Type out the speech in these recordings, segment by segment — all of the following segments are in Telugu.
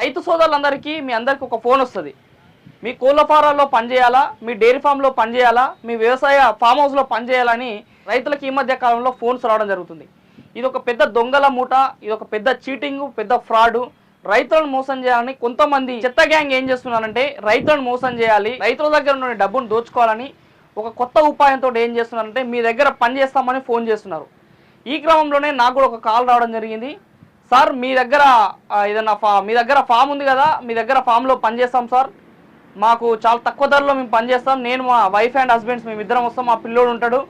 రైతు సోదరులందరికీ మీ అందరికీ ఒక ఫోన్ వస్తుంది. మీ కోళ్ళ ఫారాల్లో పనిచేయాలా? మీ డైరీ ఫామ్లో పనిచేయాలా? మీ వ్యవసాయ ఫామ్ హౌస్లో పనిచేయాలని రైతులకు ఈ మధ్య కాలంలో ఫోన్స్ రావడం జరుగుతుంది. ఇది ఒక పెద్ద దొంగల మూట ఇది ఒక పెద్ద చీటింగ్ పెద్ద ఫ్రాడ్. రైతులను మోసం చేయాలని కొంతమంది చెత్త గ్యాంగ్ ఏం చేస్తున్నారంటే రైతులను మోసం చేయాలి రైతుల దగ్గర ఉన్న డబ్బును దోచుకోవాలని ఒక కొత్త ఉపాయంతో ఏం చేస్తున్నారంటే మీ దగ్గర పని చేస్తామని ఫోన్ చేస్తున్నారు. ఈ క్రమంలోనే నాకు కూడా ఒక కాల్ రావడం జరిగింది. సార్ మీ దగ్గర ఏదన్నా ఫా మీ దగ్గర ఫామ్ ఉంది కదా మీ దగ్గర ఫామ్లో పనిచేస్తాం సార్. మాకు చాలా తక్కువ ధరలో మేము పనిచేస్తాం. నేను మా వైఫ్ అండ్ హస్బెండ్స్ మేము ఇద్దరం వస్తాం. మా పిల్లోడు ఉంటాడు.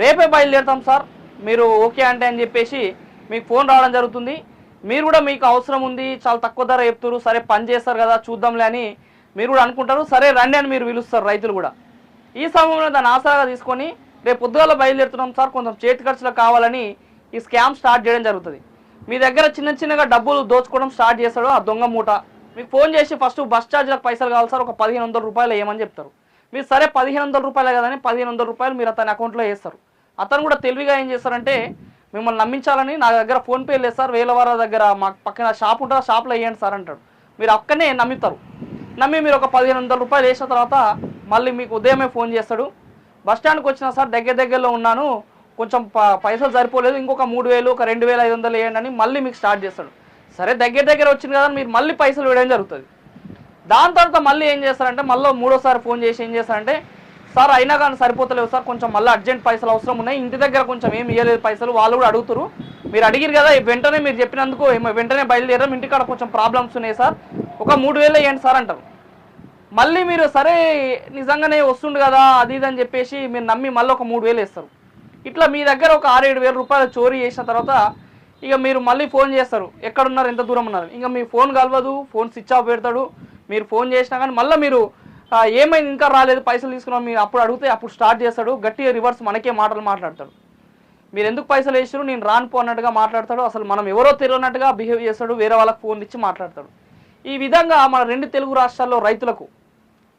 రేపే బయలుదేరుతాం సార్. మీరు ఓకే అంటే అని చెప్పేసి మీకు ఫోన్ రావడం జరుగుతుంది. మీరు కూడా మీకు అవసరం ఉంది. చాలా తక్కువ ధర చెప్తారు సరే పని చేస్తారు కదా చూద్దాంలే అని మీరు కూడా అనుకుంటారు. సరే రండి అని మీరు పిలుస్తారు రైతులు కూడా. ఈ సమయంలో దాన్ని ఆసరాగా తీసుకొని రేపు పొద్దుగాల బయలుదేరుతున్నాం సార్. కొంచెం చేతి ఖర్చులకు కావాలని ఈ స్కామ్ స్టార్ట్ చేయడం జరుగుతుంది. మీ దగ్గర చిన్న చిన్నగా డబ్బులు దోచుకోవడం స్టార్ట్ చేస్తాడు ఆ దొంగ మూట. మీకు ఫోన్ చేసి ఫస్ట్ బస్ ఛార్జీలకు పైసలు కావాలి సార్ ఒక పదిహేను వందల రూపాయలు ఏమని చెప్తారు? మీరు సరే పదిహేను వందల రూపాయలే కదని పదిహేను వందల రూపాయలు మీరు అతని అకౌంట్లో వేస్తారు. అతను కూడా తెలివిగా ఏం చేస్తారంటే మిమ్మల్ని నమ్మించాలని నా దగ్గర ఫోన్పే లేదు సార్ వేలవార దగ్గర మా పక్కన షాప్ ఉంటుంది షాప్లో వేయండి సార్ అంటాడు. మీరు అక్కడనే నమ్ముతారు. నమ్మి మీరు ఒక పదిహేను వందల రూపాయలు వేసిన తర్వాత మళ్ళీ మీకు ఉదయమే ఫోన్ చేస్తాడు. బస్ స్టాండ్కి వచ్చిన సార్ దగ్గర దగ్గరలో ఉన్నాను. కొంచెం పైసలు సరిపోలేదు ఇంకొక మూడు వేలు ఒక రెండు వేల ఐదు వందలు వేయండి అని మళ్ళీ మీకు స్టార్ట్ చేస్తాడు. సరే దగ్గర దగ్గర వచ్చింది కదా మీరు మళ్ళీ పైసలు వేయడం జరుగుతుంది. దాని తర్వాత మళ్ళీ ఏం చేస్తారంటే మళ్ళీ మూడోసారి ఫోన్ చేసి ఏం చేస్తారంటే సార్ అయినా కానీ సరిపోతలేవు సార్ కొంచెం మళ్ళీ అర్జెంట్ పైసలు అవసరం ఉన్నాయి ఇంటి దగ్గర కొంచెం ఏం ఇవ్వలేదు పైసలు వాళ్ళు కూడా అడుగుతారు మీరు అడిగిరు కదా వెంటనే మీరు చెప్పినందుకు వెంటనే బయలుదేరాం ఇంటికాడ కొంచెం ప్రాబ్లమ్స్ ఉన్నాయి సార్ ఒక మూడు వేలు వేయండి సార్ అంటారు. మళ్ళీ మీరు సరే నిజంగానే వస్తుండు కదా అది ఇది అని చెప్పేసి మీరు నమ్మి మళ్ళీ ఒక మూడు వేలు వేస్తారు. ఇట్లా మీ దగ్గర ఒక ఆరు ఏడు వేల రూపాయలు చోరీ చేసిన తర్వాత ఇక మీరు మళ్ళీ ఫోన్ చేస్తారు ఎక్కడున్నారు? ఎంత దూరం ఉన్నారు? ఇంకా మీ ఫోన్ కలవదు ఫోన్ స్విచ్ ఆఫ్ పెడతాడు. మీరు ఫోన్ చేసినా కానీ మళ్ళీ మీరు ఏమైంది? ఇంకా రాలేదు పైసలు తీసుకున్నాం మీరు అప్పుడు అడిగితే అప్పుడు స్టార్ట్ చేస్తాడు. గట్టిగా రివర్స్ మనకే మాటలు మాట్లాడతాడు. మీరు ఎందుకు పైసలు వేసారు నేను రాను అన్నట్టుగా మాట్లాడతాడు. అసలు మనం ఎవరో తెలియనట్టుగా బిహేవ్ చేస్తాడు వేరే వాళ్ళకి ఫోన్ ఇచ్చి మాట్లాడతాడు. ఈ విధంగా మన రెండు తెలుగు రాష్ట్రాల్లో రైతులకు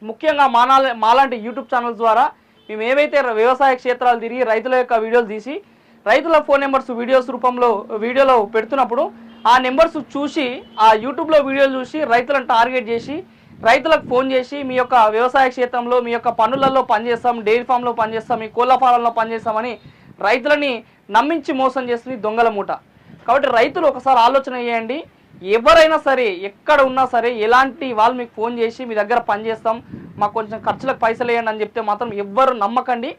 ముఖ్యంగా మానాల మాలాంటి యూట్యూబ్ ఛానల్స్ ద్వారా మేము ఏవైతే వ్యవసాయ క్షేత్రాలు తిరిగి రైతుల యొక్క వీడియోలు తీసి రైతుల ఫోన్ నెంబర్స్ వీడియోస్ రూపంలో వీడియోలో పెడుతున్నప్పుడు ఆ నెంబర్స్ చూసి ఆ యూట్యూబ్లో వీడియోలు చూసి రైతులను టార్గెట్ చేసి రైతులకు ఫోన్ చేసి మీ యొక్క వ్యవసాయ క్షేత్రంలో మీ యొక్క పనులలో పనిచేస్తాం డైరీ ఫామ్లో పనిచేస్తాం మీ కోళ్ళ ఫారంలో పనిచేస్తామని రైతులని నమ్మించి మోసం చేస్తుంది దొంగల మూట. కాబట్టి రైతులు ఒకసారి ఆలోచన చేయండి ఎవరైనా సరే ఎక్కడ ఉన్నా సరే ఎలాంటి వాళ్ళు మీకు ఫోన్ చేసి మీ దగ్గర పని చేస్తాం మాకు కొంచెం ఖర్చులకు పైసలు వేయండి అని చెప్తే మాత్రం ఎవ్వరు నమ్మకండి.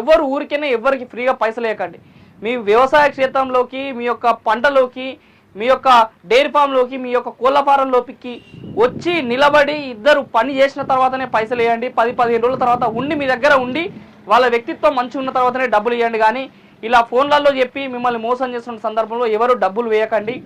ఎవరు ఊరికైనా ఎవరికి ఫ్రీగా పైసలు వేయకండి. మీ వ్యవసాయ క్షేత్రంలోకి మీ యొక్క పంటలోకి మీ యొక్క డైరీ ఫామ్లోకి మీ యొక్క కోళ్ళ ఫారంలోకి వచ్చి నిలబడి ఇద్దరు పని చేసిన తర్వాతనే పైసలు వేయండి. పది పదిహేను రోజుల తర్వాత ఉండి మీ దగ్గర ఉండి వాళ్ళ వ్యక్తిత్వం మంచిగా ఉన్న తర్వాతనే డబ్బులు ఇవ్వండి. కానీ ఇలా ఫోన్లలో చెప్పి మిమ్మల్ని మోసం చేస్తున్న సందర్భంలో ఎవరు డబ్బులు వేయకండి.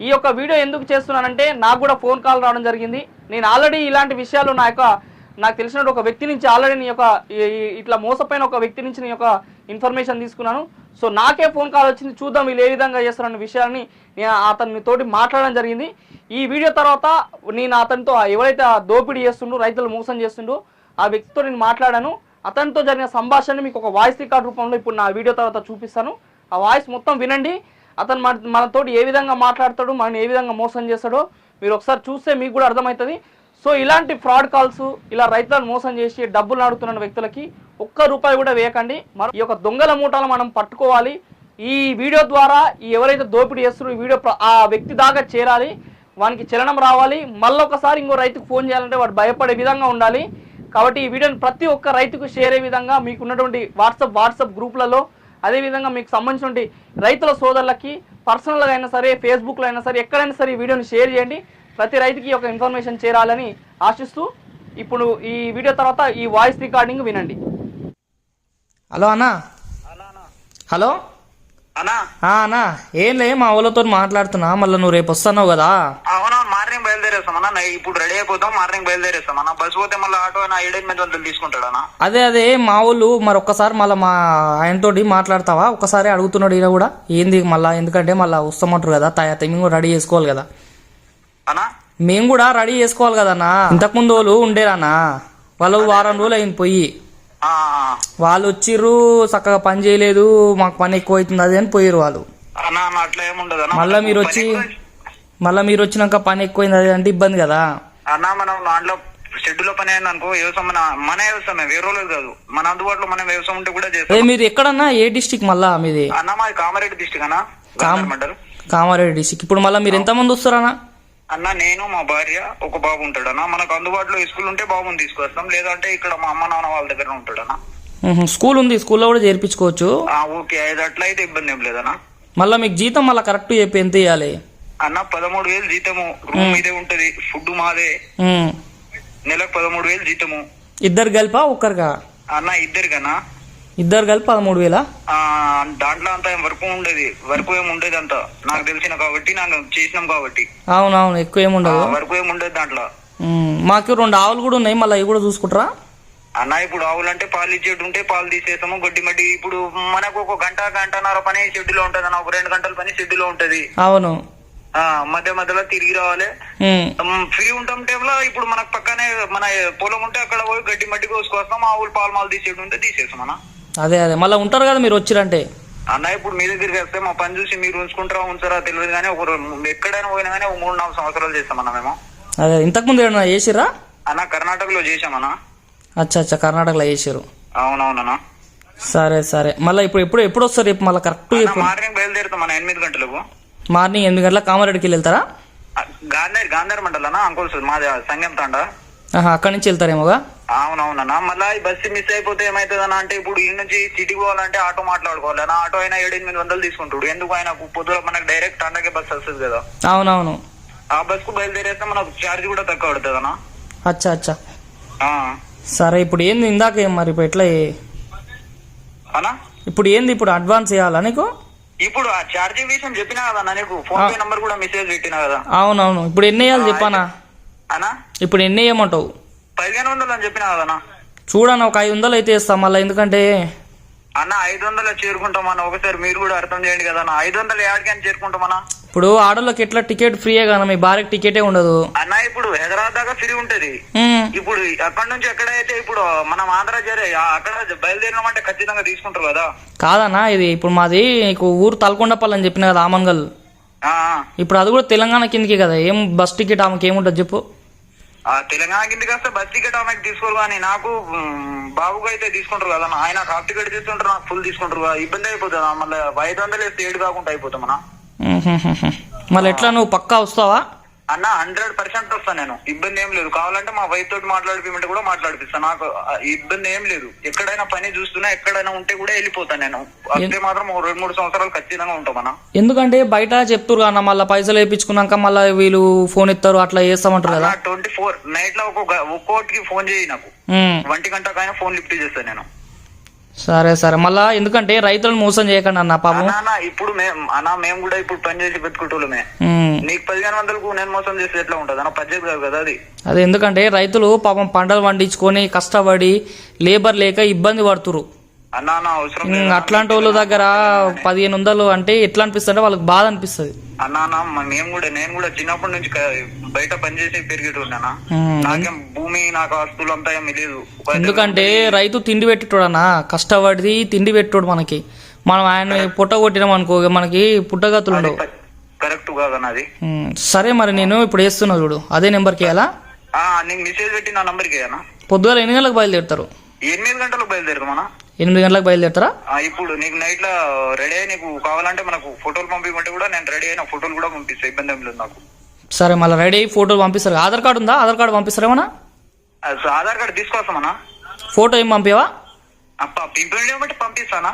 ఈ యొక్క వీడియో ఎందుకు చేస్తున్నానంటే నాకు కూడా ఫోన్ కాల్ రావడం జరిగింది. నేను ఆల్రెడీ ఇలాంటి విషయాలు నా యొక్క నాకు తెలిసిన ఒక వ్యక్తి నుంచి ఆల్రెడీ నీ యొక్క ఈ- ఇట్లా మోసపోయిన ఒక వ్యక్తి నుంచి నీ యొక్క ఇన్ఫర్మేషన్ తీసుకున్నాను. సో నాకే ఫోన్ కాల్ వచ్చింది. చూద్దాం వీళ్ళు ఏ విధంగా చేస్తారన్న విషయాన్ని నేను అతనితోటి మాట్లాడడం జరిగింది. ఈ వీడియో తర్వాత నేను అతనితో ఎవరైతే దోపిడీ చేస్తుండో రైతులు మోసం చేస్తుండో ఆ వ్యక్తితో నేను మాట్లాడాను. అతనితో జరిగిన సంభాషణ మీకు ఒక వాయిస్ రికార్డ్ రూపంలో ఇప్పుడు నా వీడియో తర్వాత చూపిస్తాను. ఆ వాయిస్ మొత్తం వినండి. అతను మన మనతోటి ఏ విధంగా మాట్లాడతాడు మనని ఏ విధంగా మోసం చేస్తాడో మీరు ఒకసారి చూస్తే మీకు కూడా అర్థమవుతుంది. సో ఇలాంటి ఫ్రాడ్ కాల్స్ ఇలా రైతులను మోసం చేసి డబ్బులు అడుగుతున్న వ్యక్తులకి ఒక్క రూపాయి కూడా వేయకండి. మన ఈ యొక్క దొంగల మూటలు మనం పట్టుకోవాలి. ఈ వీడియో ద్వారా ఈ ఎవరైతే దోపిడీ చేస్తారో ఈ వీడియో ఆ వ్యక్తి దాకా చేరాలి. వానికి చలనం రావాలి. మళ్ళీ ఒకసారి ఇంకో రైతుకు ఫోన్ చేయాలంటే వాడు భయపడే విధంగా ఉండాలి. కాబట్టి ఈ వీడియోని ప్రతి ఒక్క రైతుకు షేర్ అయ్యే విధంగా మీకున్నటువంటి వాట్సాప్ వాట్సాప్ గ్రూప్లలో అదేవిధంగా మీకు సంబంధించినటువంటి రైతుల సోదరులకి పర్సనల్గా అయినా సరే ఫేస్బుక్లో అయినా సరే ఎక్కడైనా సరే ఈ వీడియోని షేర్ చేయండి. ప్రతి రైతుకి ఒక ఇన్ఫర్మేషన్ చేరాలని ఆశిస్తూ ఇప్పుడు ఈ వీడియో తర్వాత ఈ వాయిస్ రికార్డింగ్ వినండి. హలో అన్నా. హలో. అన్నా. ఆ, అన్నా. ఏం లే మా వాళ్ళతో మాట్లాడుతున్నా. మళ్ళీ నువ్వు రేపు వస్తున్నావు కదా. అవునా? బయలుదేరేస్తాం అన్న. ఇప్పుడు రెడీ అయిపోతాం మార్నింగ్ బయలుదేరేస్తాం అన్న. బస్ పోతే మళ్ళీ ఆటో అయినా ఏడెనిమిది వందలు తీసుకుంటాడనా అదే అదే మా వాళ్ళు మరి ఒక్కసారి మళ్ళీ మా ఆయనతోటి మాట్లాడతావా? ఒకసారి అడుగుతున్నాడు ఈయన కూడా. ఏంది మళ్ళీ? ఎందుకంటే మళ్ళీ వస్తామంటారు కదా తయారు మేము కూడా రెడీ చేసుకోవాలి కదా. అన్నా? మేము కూడా రెడీ చేసుకోవాలి కదన్నా ఇంతకుముందు వాళ్ళు ఉండేరన్నా వాళ్ళు వారం రోజులు అయింది పోయి. వాళ్ళు వచ్చిర్రు చక్కగా పని చేయలేదు మాకు పని ఎక్కువ అవుతుంది అది అని పోయిర్రు వాళ్ళు. మళ్ళా మీరు వచ్చి మళ్ళీ మీరు వచ్చినాక పని ఎక్కువైంది అది అంటే ఇబ్బంది కదా? అన్న మనం దాంట్లో షెడ్యూల్ పని అయింది అనుకో వ్యవసాయం మన మన వ్యవసాయమే వేరే వాళ్ళది కాదు. మన అందుబాటులో మన వ్యవసాయం ఉంటే కూడా చేస్తాం. మీరు ఎక్కడన్నా ఏ డిస్టిక్ మళ్ళా మీది? అన్న మాది కామారెడ్డి డిస్టిక్ అన్న. గాంధార్ మండల్. కామారెడ్డి డిస్టిక్ ఇప్పుడు మళ్ళీ మీరు ఎంతమంది వస్తారన్నా? అన్న నేను మా భార్య ఒక బాబు ఉంటాడు అన్న. మనకు అందుబాటులో స్కూల్ ఉంటే బాబుని తీసుకొస్తాం. లేదంటే ఇక్కడ మా అమ్మ నాన్న వాళ్ళ దగ్గర ఉంటాడు అన్న. మ్హూ. స్కూల్ ఉంది స్కూల్లో కూడా చేర్పించుకోవచ్చు. ఆ, ఓకే అది అట్లా అయితే ఇబ్బంది ఏం లేదన్న. మళ్ళీ మీకు జీతం మళ్ళీ కరెక్ట్ చెప్పి ఎంత ఇవ్వాలి అన్న పదమూడు వేలు జీతము. రూమ్ ఇదే ఉంటది ఫుడ్ మాదే. నెలకు పదమూడు వేలు జీతము. ఇద్దరు కలిపా ఒక్కరిగా అన్న ఇద్దరికన్నా. ఇద్దరు కలిపి పదమూడు వేలా? దాంట్లో అంతా వర్క్ ఉండేది. వర్క్ ఏమి ఉండేది అంత నాకు తెలిసిన కాబట్టి నాకు చేసినాం కాబట్టి. అవునవును ఎక్కువ ఏముండదు వర్క్ ఏమి ఉండేది దాంట్లో. మాకు రెండు ఆవులు కూడా ఉన్నాయి మళ్ళీ అవి కూడా చూసుకుంటారా? అన్న ఇప్పుడు ఆవులంటే పాలు ఇచ్చేటి ఉంటే పాలు తీసేస్తాము గడ్డి మడ్డి. ఇప్పుడు మనకు ఒక గంట గంటన్నర పని షెడ్యూల్ ఉంటది అన్న ఒక రెండు గంటల పని షెడ్యూల్ ఉంటది. అవును. మధ్య మధ్యలో తిరిగి రావాలి. ఫ్రీ ఉంటాం టైంలో ఇప్పుడు మనకు పక్కనే మన పొలం ఉంటే అక్కడ పోయి గడ్డి మడ్డి కోసుకొస్తాం ఆవులు పాలు మాలు తీసేటి ఉంటే తీసేస్తాం అన్న. అదే అదే. మళ్ళీ ఉంటారు కదా మీరు వచ్చిరంటే. అన్న ఇప్పుడు మీ దగ్గరికి వస్తే మా పని చూసి మీరు ఉంచుకుంటారా ఉంచారా తెలియదు కానీ ఒక ఎక్కడైనా పోయినా కానీ ఒక మూడు నాలుగు సంవత్సరాలు చేస్తామన్న మేము. అదే ఇంతకుముందు ఏమన్నా చేసిర్రా? అన్న కర్ణాటకలో చేసామన్నా అచ్చా అచ్చా. కర్ణాటకలో చేసారు అవునవునన్నా. సరే సరే. మళ్ళీ ఇప్పుడు ఎప్పుడు ఎప్పుడు వస్తారు? రేపు మళ్ళీ కరెక్ట్ మార్నింగ్ బయలుదేరుతాం అన్న ఎనిమిది గంటలకు. మార్నింగ్ ఎనిమిది గంటల కామారెడ్డికి వెళ్ళి వెళ్తారా గాంధార్ గాంధార్ మండలనా? అంకుల్స్ మాది సంగం తాండ. ఆహా, అక్కడి నుంచి వెళ్తారేమోగా? అవునవునన్నా మళ్ళీ ఈ బస్సు మిస్ అయిపోతే ఏమైతుందన్నా అంటే ఇప్పుడు ఈ నుంచి సిటీకి పోవాలంటే ఆటో మాట్లాడుకోవాలి. అన్న ఆటో అయినా ఏడు ఎనిమిది వందలు తీసుకుంటాడు. ఎందుకు ఆయన పొద్దున మనకు డైరెక్ట్ తాండకే బస్సు వస్తుంది కదా? అవునవును. ఆ బస్కు బయలుదేరేస్తే మనకు ఛార్జ్ కూడా తక్కువ పడుతుంది అన్న అచ్చా అచ్చా. ఆ. సరే ఇప్పుడు ఏంది ఇందాక ఏం మరి ఇప్పుడు ఎట్లా అన్నా? ఇప్పుడు ఏంది ఇప్పుడు అడ్వాన్స్ ఇవ్వాలా నీకు? ఇప్పుడు ఆ ఛార్జింగ్ విషయం చెప్పినా కదా అన్న నీకు? ఫోన్ పే నంబర్ కూడా మెసేజ్ పెట్టినా కదా? అవునవును. ఇప్పుడు ఎన్ని వేయాలి చెప్పానా? అన్నా? ఇప్పుడు ఎన్ని వేయమంటావు? పదిహేను వందలు అని చెప్పినా కదా అన్న? చూడన్న ఒక ఐదు వందలు అయితే ఇస్తాం మళ్ళీ. ఎందుకంటే అన్న ఐదు వందలు చేరుకుంటామన్న ఒకసారి మీరు కూడా అర్థం చేయండి కదా అన్న. ఐదు వందలు యాడికి అని చేరుకుంటామన్నా ఇప్పుడు ఆడోళ్ళకి ఎట్లా టికెట్ ఫ్రీయే కదా మీ భార్యకి టికెటే ఉండదు. అన్న ఇప్పుడు హైదరాబాద్ దాకా ఫ్రీ ఉంటది. ఇప్పుడు అక్కడ నుంచి ఎక్కడైతే ఇప్పుడు మనం ఆంధ్ర ఆ- అక్కడ బయలుదేరినామంటే ఖచ్చితంగా తీసుకుంటారు కదా. కాదన్నా ఇది ఇప్పుడు మాది నీకు ఊరు తలకొండపల్లి అని చెప్పిన కదా ఆమన్గల్ ఆ, ఇప్పుడు అది కూడా తెలంగాణ కిందకి కదా ఏం బస్ టికెట్ ఆమెకి ఏముంటుంది చెప్పు. తెలంగాణ కిందకి వస్తే బస్ టికెట్ ఆమెకి తీసుకోరు కానీ నాకు బాబుకు అయితే తీసుకుంటారు కదా. ఆయన హాఫ్ టికెట్ తీసుకుంటారు నాకు ఫుల్ తీసుకుంటారు ఇబ్బంది అయిపోతుంది. మళ్ళీ ఐదు వందలు వేస్తే ఏడు కాకుండా అయిపోతాం. మళ్ళీ ఎట్లా నువ్వు పక్కా వస్తావా? అన్న హండ్రెడ్ పర్సెంట్ వస్తాను నేను. ఇబ్బంది ఏం లేదు. కావాలంటే మా వైఫ్ తోటి మాట్లాడిపిమంటే కూడా మాట్లాడిపిస్తాను నాకు ఇబ్బంది ఏం లేదు. ఎక్కడైనా పని చూస్తున్నా ఎక్కడైనా ఉంటే కూడా వెళ్ళిపోతాను నేను. వస్తే మాత్రం రెండు మూడు సంవత్సరాలు ఖచ్చితంగా ఉంటాం అన్న. ఎందుకంటే బయట చెప్తురు అన్న మళ్ళీ పైసలు వేయించుకున్నాక మళ్ళీ వీళ్ళు ఫోన్ ఇస్తారు అట్లా చేస్తామంటారు కదా. ట్వంటీ ఫోర్ నైట్లో ఒక్కొక్క ఒక్కోటికి ఫోన్ చేయి నాకు. ఒంటి గంటకైనా ఫోన్ లిఫ్ట్ చేస్తాను నేను. సరే సరే. మళ్ళా ఎందుకంటే రైతులను మోసం చేయకండి అన్న పాపం. అన్నా ఇప్పుడు మేము అన్న మేము కూడా ఇప్పుడు పని చేసి పెట్టుకుంటూలమే ఉమ్, నీకు పదిహేను వందలకు నేను మోసం చేస్తే ఎట్లా ఉంటది? అన్న పద్దెనిమిది కాదు కదా అది. అదే ఎందుకంటే రైతులు పాపం పంటలు పండించుకొని కష్టపడి లేబర్ లేక ఇబ్బంది పడుతురు అట్లాంటి వాళ్ళ దగ్గర పదిహేను వందలు అంటే ఎట్లా అనిపిస్తుంది వాళ్ళకి బాధ అనిపిస్తుంది. అన్న మేము కూడా నేను కూడా చిన్నప్పటి నుంచి క- బయట పని చేసి పెరిగేటున్నానా ఉమ్, నాకేం భూమి నాకు ఆస్తులు అంతా ఏమి లేదు. ఒక ఎందుకంటే రైతు తిండి పెట్టేటోడు అన్న కష్టపడి తిండి పెట్టోడు మనకి. మనం ఆయన పుట్ట కొట్టినాం అనుకో మనకి పుట్టగతులు ఉండవు. కరెక్ట్ కాదన్న అది. ఉమ్, సరే మరి నేను ఇప్పుడు వేస్తున్నా చూడు అదే నెంబర్కి వేయాలా? నీకు మెసేజ్ పెట్టి నా నంబర్కి అన్న పొద్దుగాల ఎన్ని గంటలకు బయలుదేరుతారు? ఎనిమిది గంటలకు బయలుదేరుతామన్నా ఎనిమిది గంటలకు బయలుదేరుతారా? ఆ, ఇప్పుడు నీకు నైట్లో రెడీ అయ్యి నీకు కావాలంటే మనకు ఫోటోలు పంపించమంటే కూడా నేను రెడీ అయిన ఫోటోలు కూడా పంపిస్తా ఇబ్బంది ఏం లేదు నాకు. సరే మళ్ళీ రెడీ అయ్యి ఫోటోలు పంపిస్తారు. ఆధార్ కార్డు ఉందా? ఆధార్ కార్డు పంపిస్తారేమన్నా ఆధార్ కార్డు తీసుకొస్తామన్నా. ఫోటో ఏం పంపివా? పంపిస్తానా?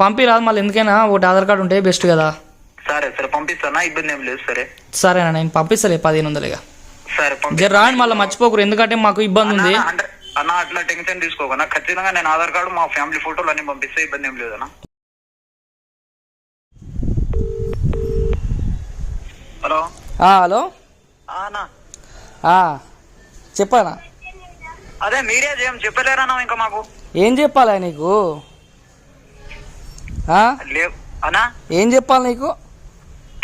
పంపి రాదు మళ్ళీ ఎందుకైనా ఒకటి ఆధార్ కార్డు ఉంటే బెస్ట్ కదా. సరే సరే పంపిస్తానా? ఇబ్బంది ఏం లేదు సరే. సరేనా నేను పంపిస్తలే పదిహేను వందలుగా సరే పంపి జర రాండి మళ్ళీ మర్చిపోకరు ఎందుకంటే మాకు ఇబ్బంది ఉంది. అన్న, అంటే అన్న అట్లా టెన్షన్ తీసుకోకన్నా ఖచ్చితంగా నేను ఆధార్ కార్డు మా ఫ్యామిలీ ఫోటోలు అన్ని పంపిస్తే ఇబ్బంది ఏం లేదన్నా హలో? హలో? చెప్పానా అదే మీరే ఏం చెప్పలేరన్నా ఇంకా మాకు? ఏం చెప్పాలా నీకు? ఏం చెప్పాలి నీకు?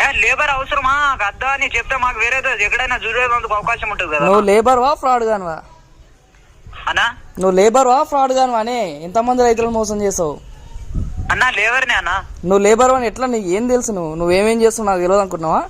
ఏ, లేబర్ అవసరమా? అద్దా అని చెప్తే మాకు వేరే ఎక్కడైనా చూడేందుకు అవకాశం ఉంటుంది నువ్వు లేబర్వా ఫ్రాడ్ గానివా అన్నా? నువ్వు లేబర్వా ఫ్రాడ్ గానివా అని ఎంతమంది రైతులను మోసం చేసావు? అన్నా లేబర్నే అన్నా. నువ్వు లేబర్ అని ఎట్లా నీకు ఏం తెలుసు నువ్వు? నువ్వేమేం చేస్తావు నాకు తెలియదు అనుకుంటున్నావా?